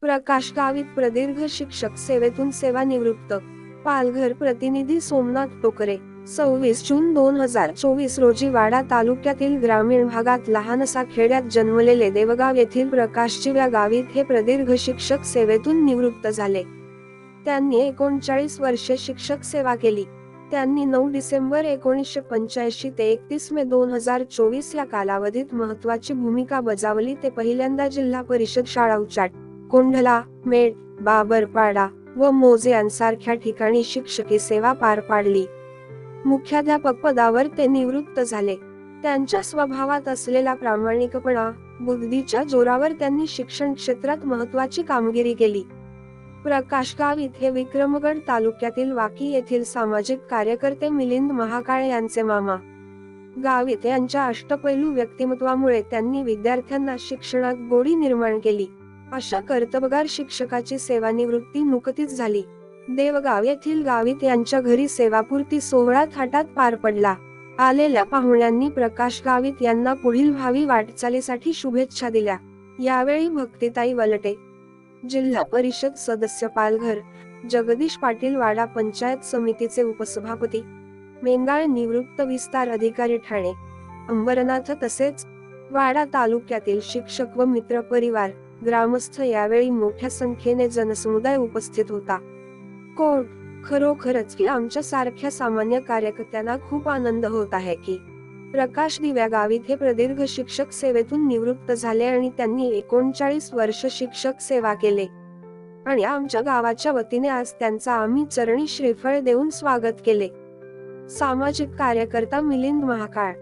प्रकाश गावित प्रदीर्घ शिक्षक सेवेतून सेवानिवृत्त. पालघर प्रतिनिधी सोमनाथ टोकरे. सव्वीस जून दोन हजार चोवीस रोजी वाडा तालुक्यातील ग्रामीण भागात लहानसा खेड्यात जन्मलेले देवगाव येथील प्रकाशजीव्या गावित हे प्रदीर्घ शिक्षक सेवेतून निवृत्त झाले. त्यांनी एकोणचाळीस वर्षे शिक्षक सेवा केली. त्यांनी नऊ डिसेंबर एकोणीसशे पंच्याऐंशी ते एकतीस मे दोन हजार चोवीस या कालावधीत महत्वाची भूमिका बजावली. ते पहिल्यांदा जिल्हा परिषद शाळा उचाट कोंढला मेड बाबरपाडा व मोजे यांसारख्या ठिकाणी शिक्षकी सेवा पार पाडली. मुख्याध्यापक पदावर ते निवृत्त झाले. त्यांच्या स्वभावात असलेला प्रामाणिकपणा बुद्धीच्या जोरावर त्यांनी शिक्षण क्षेत्रात महत्वाची कामगिरी केली. प्रकाश गावित हे विक्रमगड तालुक्यातील वाकी येथील सामाजिक कार्यकर्ते मिलिंद महाकाळे यांचे मामा. गावित यांच्या अष्टपैलू व्यक्तिमत्वामुळे त्यांनी विद्यार्थ्यांना शिक्षणात गोडी निर्माण केली. अशा कर्तबगार शिक्षकाची सेवानिवृत्ती नुकतीच झाली. देवगाव येथील गावित यांच्या घरी सेवापूर्ती सोहळा थाटात पार पडला. आलेल्या पाहुण्यांनी प्रकाश गावित यांना पुढील भावी वाटचालीसाठी शुभेच्छा दिल्या. यावेळी भक्तिताई वलटे जिल्हा परिषद सदस्य पालघर जगदीश पाटील वाडा पंचायत समितीचे उपसभापती मेंगाळ निवृत्त विस्तार अधिकारी ठाणे अंबरनाथ तसेच वाडा तालुक्यातील शिक्षक व मित्र परिवार ग्रामस्थ यावेळी मोठ्या संख्येने जनसमुदाय उपस्थित होता. कोण खरोखरच की आमच्या सारख्या सामान्य कार्यकर्त्यांना खूप आनंद होत आहे की प्रकाश दिव्या गावित हे प्रदीर्घ शिक्षक सेवेतून निवृत्त झाले आणि त्यांनी एकोणचाळीस वर्ष शिक्षक सेवा केले. आणि आमच्या गावाच्या वतीने आज त्यांचा आम्ही चरणी श्रीफळ देऊन स्वागत केले. सामाजिक कार्यकर्ता मिलिंद महाकाळ